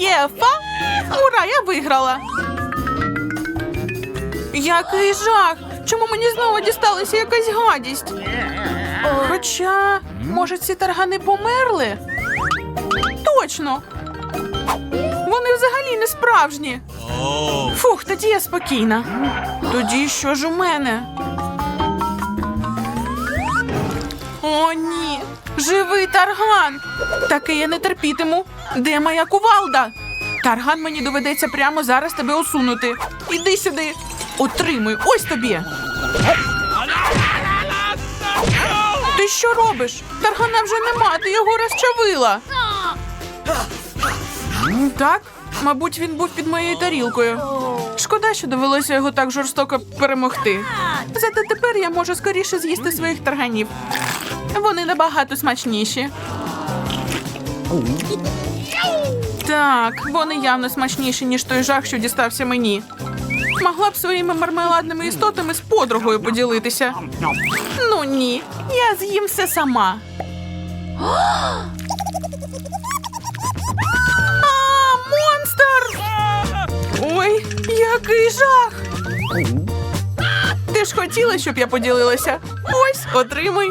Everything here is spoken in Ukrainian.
Єфа! Ура, я виграла! Який жах! Чому мені знову дісталася якась гадість? Хоча, може, ці таргани померли? Точно! Вони взагалі не справжні. Фух, тоді я спокійна. Тоді що ж у мене? О, ні! Живий тарган! Таке я не терпітиму. Де моя кувалда? Тарган мені доведеться прямо зараз тебе усунути. Іди сюди. Отримуй, ось тобі. Ти що робиш? Таргана вже нема, ти його розчавила. Так, мабуть, він був під моєю тарілкою. Шкода, що довелося його так жорстоко перемогти. Зате тепер я можу скоріше з'їсти своїх тарганів. Вони набагато смачніші. Так, вони явно смачніші, ніж той жах, що дістався мені. Могла б своїми мармеладними істотами з подругою поділитися. Ну ні, я з'їм все сама. А, монстр! Ой, який жах! Ти ж хотіла, щоб я поділилася? Ось, отримуй.